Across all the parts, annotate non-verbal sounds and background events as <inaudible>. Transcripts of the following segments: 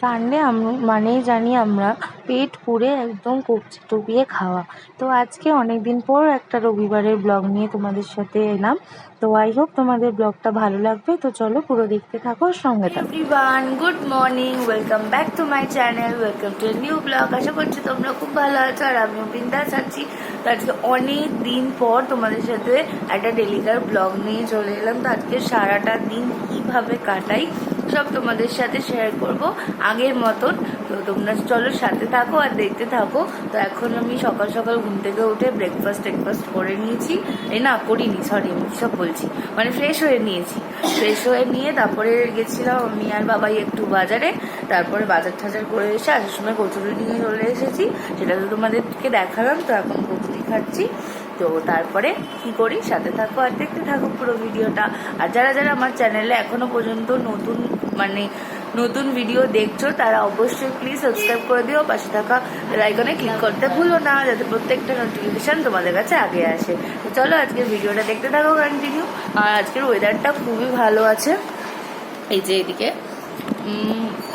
Sunday মানেই জানি আমরা পেট পুড়ে একদম কবজি টুপিয়ে খাওয়া। তো আজকে অনেক দিন পর একটা রবিবারের ব্লগ নিয়ে তোমাদের সাথে এলাম। তো আই হোপ তোমাদের ব্লগটা ভালো লাগবে। তো চলো পুরো দেখতে থাকো সঙ্গে থাকো। Everyone good morning welcome back to my channel welcome to new blog আশা করছি তোমরা খুব ভালো আছো, আর আমিও বিন্দাস আছি। তো আজকে অনেক দিন পর তোমাদের সাথে একটা ডেলিকার ব্লগ নিয়ে চলে এলাম। তো আজকে সারাটা দিন কীভাবে কাটাই সব তোমাদের সাথে শেয়ার করব। আগের মতন। তো তোমরা চলো সাথে থাকো আর দেখতে থাকো। তো এখন আমি সকাল সকাল ঘুম থেকে উঠে ব্রেকফাস্ট টেকফাস্ট করে নিয়েছি। এই না, করিনি সরি আমি সব বলছি। মানে ফ্রেশ হয়ে নিয়েছি। ফ্রেশ হয়ে নিয়ে তারপরে গেছিলাম আমি আর বাবাই একটু বাজারে। তারপরে বাজার টাজার করে এসে আসার সময় কচুরি নিয়ে চলে এসেছি। সেটা তো তোমাদেরকে দেখালাম, তো এখন কচুরি খাচ্ছি। তো তারপরে কি করি? সাথে থাকো আর দেখতে থাকো পুরো ভিডিওটা। আর যারা যারা আমার চ্যানেলে এখনও পর্যন্ত নতুন মানে নতুন ভিডিও দেখছ তারা অবশ্যই প্লিজ সাবস্ক্রাইব করে দিও। পাশে থাকা লাইকনে ক্লিক করতে ভুলো না যাতে প্রত্যেকটা নোটিফিকেশন তোমাদের কাছে আগে আসে। তো চলো আজকের ভিডিওটা দেখতে থাকো কন্টিনিউ আর আজকের ওয়েদারটা খুবই ভালো আছে। এই যে এদিকে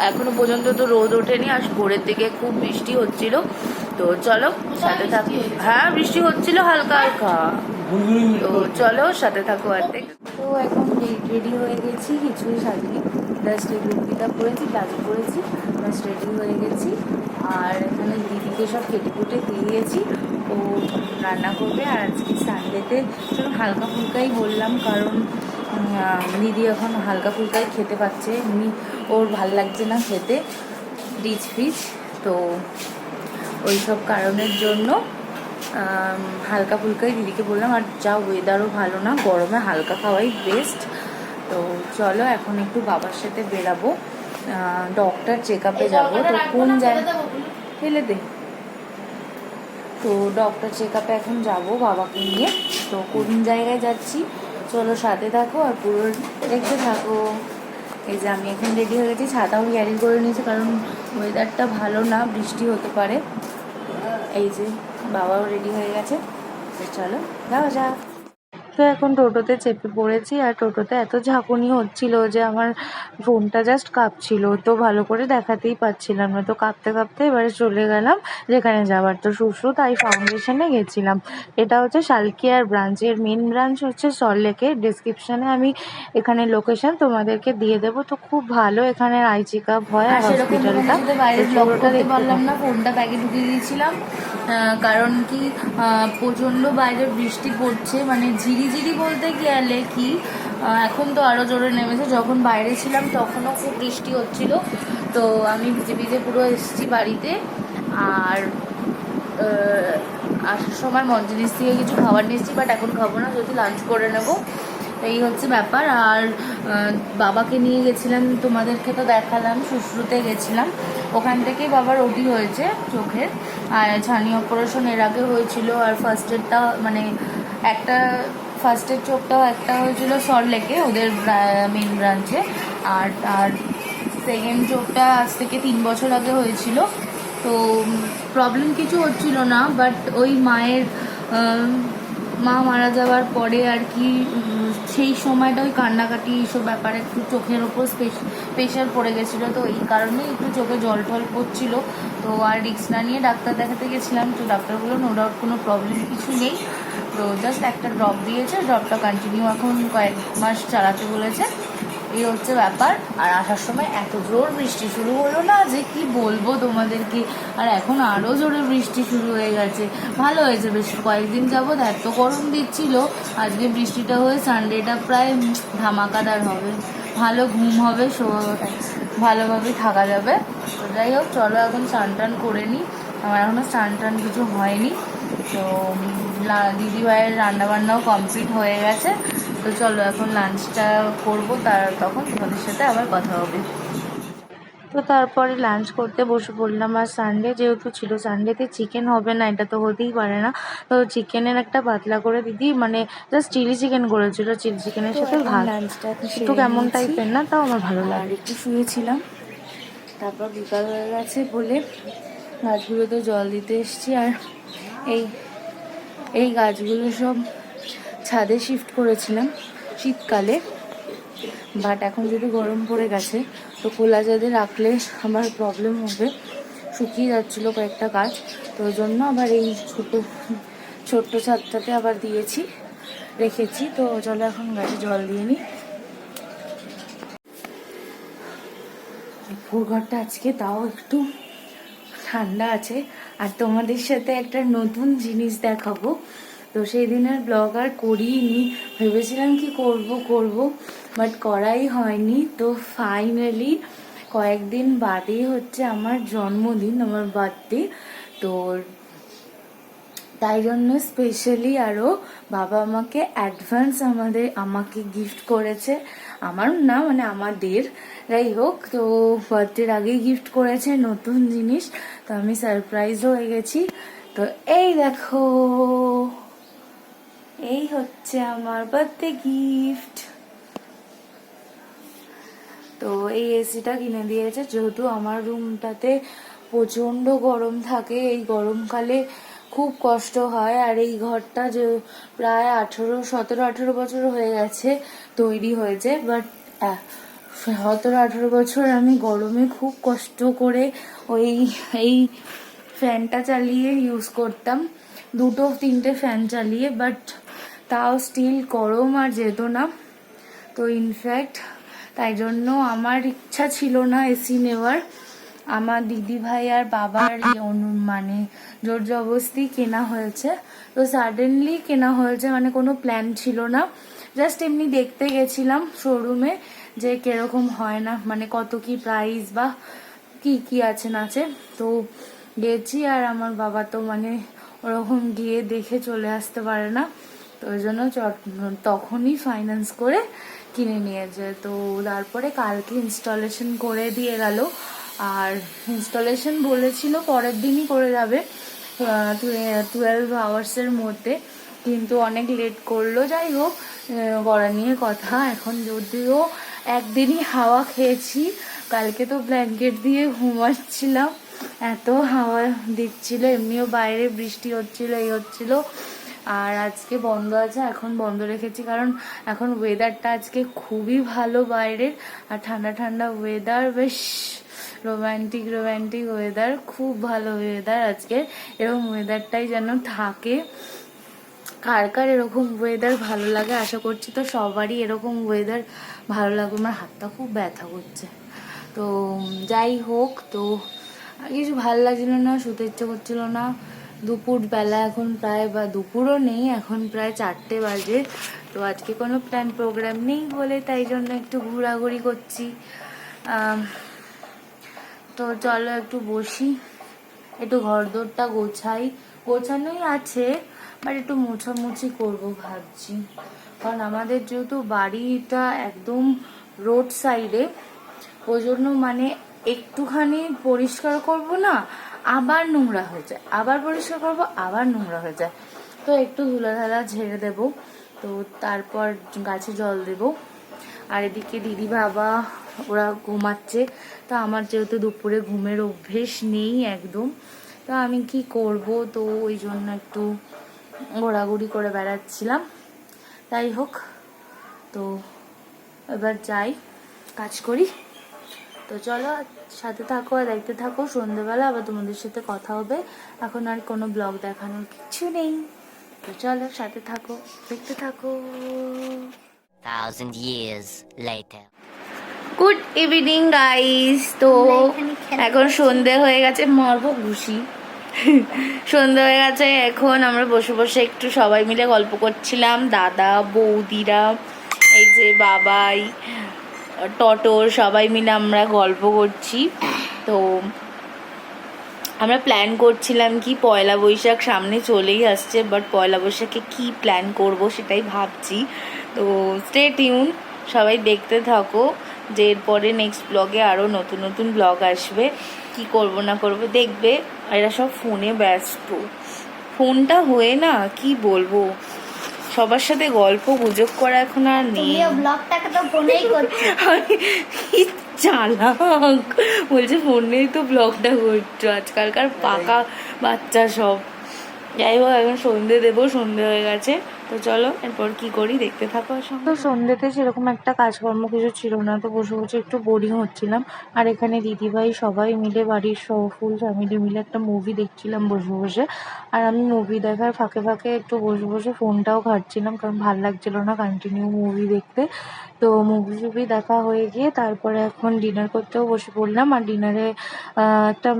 এখনও পর্যন্ত তো রোদ ওঠেনি আর ভোরের দিকে খুব বৃষ্টি হচ্ছিল। তো চলো সাথে থাকো হ্যাঁ বৃষ্টি হচ্ছিল হালকা হালকা। তো চলো সাথে থাকো আর দেখ তো এখন রেডি হয়ে গেছি কিছুই সাজিনি। জাস্ট এই লুঙ্গিটা পরেছি প্লাজো পরেছি জাস্ট রেডি হয়ে গেছি। আর এখানে দিদিকে সব কেটে কুটে দিয়ে গেছি ও রান্না করবে। আর আজকে সানডেতে চলো হালকা ফুলকাই বললাম, কারণ দিদি এখন হালকা ফুলকাই খেতে পাচ্ছে। এমনি ওর ভালো লাগছে না খেতে রিচ ফিচ তো ওই সব কারণের জন্য হালকা ফুলকাই দিদিকে বললাম, আর যা ওয়েদারও ভালো না, গরমে হালকা খাওয়াই বেস্ট তো চলো এখন একটু বাবার সাথে বেরাবো। ডক্টর চেক আপে যাব। তো কোন জায়গা ফেলে দে। তো ডক্টর চেক আপে এখন যাব বাবাকে নিয়ে। তো কোন জায়গায় যাচ্ছি? চলো সাথে থাকো আর পুরো দেখতে থাকো। এই যে আমি এখন রেডি হয়ে গেছি। ছাতাও ক্যারি করে নিয়েছি কারণ ওয়েদারটা ভালো না, বৃষ্টি হতে পারে। এই যে বাবাও রেডি হয়ে গেছে। চলো যাও যা তো এখন টোটোতে চেপে পড়েছি আর টোটোতে এত ঝাঁকুনি হচ্ছিল যে আমার ফোনটা জাস্ট কাঁপছিল। তো ভালো করে দেখাতেই পাচ্ছিলাম না। তো কাঁপতে কাঁপতে এবারে চলে গেলাম যেখানে যাবার। তো শুশু তাই ফাউন্ডেশনে গেছিলাম। এটা হচ্ছে শালকিয়ার ব্রাঞ্চ এর মেন ব্রাঞ্চ হচ্ছে সল্টলেকে ডিসক্রিপশানে আমি এখানে লোকেশন তোমাদেরকে দিয়ে দেবো। তো খুব ভালো এখানে আই চেক আপ হয় আর হসপিটালটা বাইরে পারলাম না। ফোনটা ব্যাগে ঢুকিয়ে দিয়েছিলাম। কারণ কি প্রচণ্ড বাইরে বৃষ্টি পড়ছে। মানে ঝিরিঝিরি বলতে গেলে কি এখন তো আরও জোরে নেমেছে। যখন বাইরে ছিলাম তখনও খুব বৃষ্টি হচ্ছিল। তো আমি ভিজে ভিজে পুরো এসেছি বাড়িতে। আর আসার সময় মঞ্জিনিস থেকে কিছু খাবার নিয়েছি বাট এখন খাব না, যদি লাঞ্চ করে নেব। এই হচ্ছে ব্যাপার। আর বাবাকে নিয়ে গেছিলাম, তোমাদেরকে তো দেখালাম, শুশ্রুতে গেছিলাম। ওখান থেকেই বাবার ওটি হয়েছে চোখের। আর, ছানি অপারেশন এর আগে হয়েছিল। আর ফার্স্ট এডটা মানে একটা ফার্স্টের চোখটাও একটা হয়েছিল সল্টলেকে ওদের মেন ব্রাঞ্চে আর আর সেকেন্ড চোখটা আজ থেকে তিন বছর আগে হয়েছিল। তো প্রবলেম কিছু হচ্ছিল না বাট ওই মায়ের মা মারা যাওয়ার পরে আর কি সেই সময়টা ওই কান্নাকাটি এইসব ব্যাপারে একটু চোখের ওপর প্রেশার পড়ে গেছিল। তো এই কারণে একটু চোখে জল টল পড়ছিল। তো আর রিক্স না নিয়ে ডাক্তার দেখাতে গেছিলাম, তো ডাক্তার বলল নো ডাউট কোনো প্রবলেম কিছু নেই। তো জাস্ট একটা ড্রপ দিয়েছে ড্রপটা কন্টিনিউ এখন কয়েক মাস চালাতে বলেছে। এই হচ্ছে ব্যাপার। আর আসার সময় এত জোর বৃষ্টি শুরু হলো না যে কি বলব তোমাদেরকে। আর এখন আরও জোরে বৃষ্টি শুরু হয়ে গেছে। ভালো হয়েছে, বেশ কয়েকদিন যাবৎ এত গরম দিচ্ছিল। আজকে বৃষ্টিটা হয়ে সানডেটা প্রায় ধামাকাদার হবে। ভালো ঘুম হবে ভালোভাবে থাকা যাবে। তো যাই হোক, চলো এখন স্নান টান করে নিই। আমার এখনও স্নান টান কিছু হয়নি। তো দিদি ভাইয়ের রান্নাবান্নাও কমপ্লিট হয়ে গেছে। তো চলো এখন লাঞ্চটা করব তার তখন তোমাদের সাথে আবার কথা হবে। তো তারপরে লাঞ্চ করতে বসে পড়লাম আর সানডে যেহেতু ছিল সানডেতে চিকেন হবে না এটা তো হতেই পারে না। তো চিকেনের একটা পাতলা করে দিদি মানে জাস্ট চিলি চিকেন করেছিল চিলি চিকেনের সাথে ভাত। লাঞ্চটা একটু কেমন টাইপের না তাও আমার ভালো লাগে। একটু শুয়েছিলাম। তারপর বিকাল হয়ে গেছে বলে গাছগুলোতে জল দিতে এসছি আর এই এই গাছগুলো সব ছাদে শিফট করেছিলাম শীতকালে। বাট এখন যদি গরম পড়ে গেছে, তো খোলা যদি রাখলে আমার প্রবলেম হবে। শুকিয়ে যাচ্ছিল কয়েকটা গাছ, তো ওই জন্য আবার এই ছোটো, ছোট্ট ছাদটাতে আবার দিয়েছি, রেখেছি। তো চলো এখন গাছে জল দিয়ে নিই। ঘরটা আজকে তাও একটু ঠান্ডা আছে। আর তোমাদের সাথে একটা নতুন জিনিস দেখাবো। তো সেই দিনের ব্লগ আর করিনি। ভেবেছিলাম কি করব করব বাট করাই হয়নি। তো ফাইনালি কয়েকদিন বাদেই হচ্ছে আমার জন্মদিন, আমার বার্থডে তো তাই জন্য স্পেশালি আরও বাবা আমাকে অ্যাডভান্স আমাদের, আমাকে গিফট করেছে। আমার না মানে আমাদের। যাই হোক, তো বার্থডের আগেই গিফট করেছে নতুন জিনিস, তো আমি সারপ্রাইজ হয়ে গেছি। তো এই দেখো, এই হচ্ছে আমার বার্থডে গিফট তো এই এসিটা কিনে দিয়েছে, যেহেতু আমার রুমটাতে প্রচণ্ড গরম থাকে, এই গরমকালে খুব কষ্ট হয় আর এই ঘরটা যে প্রায় আঠেরো, সতেরো, আঠেরো বছর হয়ে গেছে তৈরি হয়েছে। বাট সতেরো, আঠেরো বছর আমি গরমে খুব কষ্ট করে ওই, এই ফ্যানটা চালিয়ে ইউজ করতাম। দুটো, তিনটে ফ্যান চালিয়ে বাট তাও স্টিল গরম আর যেত না। তো ইনফ্যাক্ট তাই জন্য আমার ইচ্ছা ছিল না এসি নেওয়ার। আমার দিদি ভাই আর বাবার মানে জোর জবরদস্তি কেনা হয়েছে। তো সাডেনলি কেনা হয়েছে মানে কোনো প্ল্যান ছিল না। জাস্ট এমনি দেখতে গেছিলাম শোরুমে যে কীরকম হয় না মানে কত কি প্রাইস বা কি কি আছে না আছে। তো গেছি আর আমার বাবা তো মানে ওরকম গিয়ে দেখে চলে আসতে পারে না। তো ওই জন্য তখনই ফাইন্যান্স করে কিনে নিয়েছে। তো তারপরে কালকে ইনস্টলেশন করে দিয়ে গেল। আর ইনস্টলেশন বলেছিল পরের দিনই করে যাবে টুয়েলভ আওয়ার্সের মধ্যে। কিন্তু অনেক লেট করল, যাই হোক করা নিয়ে কথা। এখন যদিও একদিনই হাওয়া খেয়েছি, কালকে তো ব্ল্যাঙ্কেট দিয়ে ঘুমাচ্ছিলাম। এত হাওয়া দিচ্ছিল, এমনিও বাইরে বৃষ্টি হচ্ছিল, এই হচ্ছিল। আর আজকে বন্ধ আছে, এখন বন্ধ রেখেছি, কারণ এখন ওয়েদারটা আজকে খুবই ভালো বাইরের। আর ঠান্ডা ঠান্ডা ওয়েদার বেশ রোমান্টিক রোমান্টিক ওয়েদার খুব ভালো ওয়েদার আজকে এরকম ওয়েদারটাই যেন থাকে। কার কার এরকম ওয়েদার ভালো লাগে আশা করছি তো সবারই এরকম ওয়েদার ভালো লাগবে। আমার হাতটা খুব ব্যথা করছে। তো যাই হোক, তো কিছু ভালো লাগছিল না, শুতে ইচ্ছে করছিল না। দুপুর বেলা এখন প্রায় বা দুপুরও নেই, এখন প্রায় চারটে বাজে। তো আজকে কোনো প্ল্যান প্রোগ্রাম নেই বলে তাই জন্য একটু ঘোরাঘুরি করছি। তো চলো একটু বসি। একটু ঘরদোরটা গোছাই। গোছানোই আছে বাট একটু মোছামুছি করব ভাবছি। কারণ আমাদের যেহেতু বাড়িটা একদম রোড সাইডে, ওই জন্য মানে একটুখানি পরিষ্কার করব না, আবার নোংরা হয়ে যায়। আবার পরিষ্কার করব, আবার নোংরা হয়ে যায়। তো একটু ধুলাধালা ঝেড়ে দেব, তো তারপর গাছে জল দেব। আর এদিকে দিদি বাবা ওরা ঘুমাচ্ছে। তো আমার যেহেতু দুপুরে ঘুমের অভ্যেস নেই একদম, তো আমি কি করব? তো ওই জন্য একটু ঘোরাঘুরি করে বেড়াচ্ছিলাম। যাই হোক, তো এবার যাই, কাজ করি। তো চলো, সাথে থাকো আর দেখতে থাকো সন্ধ্যেবেলা আবার তোমাদের সাথে কথা হবে। এখন আর কোনো ব্লগ দেখানোর কিছু নেই। তো চলো, সাথে থাকো, দেখতে থাকো। Thousand years later. Good evening guys তো এখন সন্ধে হয়ে গেছে, মারবো ঘুষি। সন্ধে হয়ে গেছে, এখন আমরা বসে বসে একটু সবাই মিলে গল্প করছিলাম। দাদা, বৌদিরা, এই যে বাবাই টটর সবাই মিলে আমরা গল্প করছি। তো আমরা প্ল্যান করছিলাম কি, পয়লা বৈশাখ সামনে চলেই আসছে বাট পয়লা বৈশাখে কি প্ল্যান করব সেটাই ভাবছি। তো স্টে টিউন সবাই দেখতে থাকো। যে এরপরে নেক্সট ব্লগে আরও নতুন নতুন ব্লগ আসবে। কি করব না করব দেখবে এরা সব ফোনে ব্যস্ত। ফোনটা হয়ে না কি বলব? সবার সাথে গল্প গুজব করা এখন আর নেই। তুমিও ব্লগটাকে তো ফোনেই করছ। <laughs> কি চালাক। বলছে ফোনেই তো ব্লগটা করছ আজকালকার পাকা বাচ্চা সব। যাই হোক এখন সন্ধে দেবো সন্ধে হয়ে গেছে। তো চলো, এরপর কি করি দেখতে থাকো তো সন্ধ্যেতে সেরকম একটা কাজকর্ম কিছু ছিল না, তো বসে বসে একটু বোরিং হচ্ছিলাম। আর এখানে দিদিভাই সবাই মিলে, বাড়ির সহ ফুল ফ্যামিলি মিলে একটা মুভি দেখছিলাম বসে বসে। আর আমি মুভি দেখার ফাঁকে ফাঁকে একটু বসে বসে ফোনটাও ঘাটছিলাম, কারণ ভালো লাগছিল না কন্টিনিউ মুভি দেখতে। তো মুভি টুভি দেখা হয়ে গিয়ে তারপরে এখন ডিনার করতেও বসে পড়লাম। আর ডিনারে একটা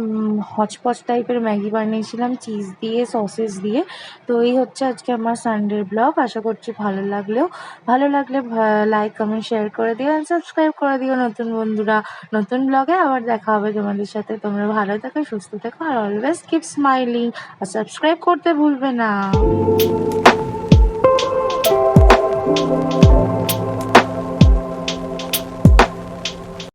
হচপচ টাইপের ম্যাগি বানিয়েছিলাম চিজ দিয়ে সসেস দিয়ে। তো এই হচ্ছে আজকে আমার সানডের ব্লগ আশা করছি ভালো লাগলেও, ভালো লাগলে লাইক কমেন্ট শেয়ার করে দিও অ্যান্ড সাবস্ক্রাইব করে দিও নতুন বন্ধুরা। নতুন ব্লগে আবার দেখা হবে তোমাদের সাথে। তোমরা ভালো থাকো, সুস্থ থেকো, আর অলওয়েজ কিপ স্মাইলিং আর সাবস্ক্রাইব করতে ভুলবে না।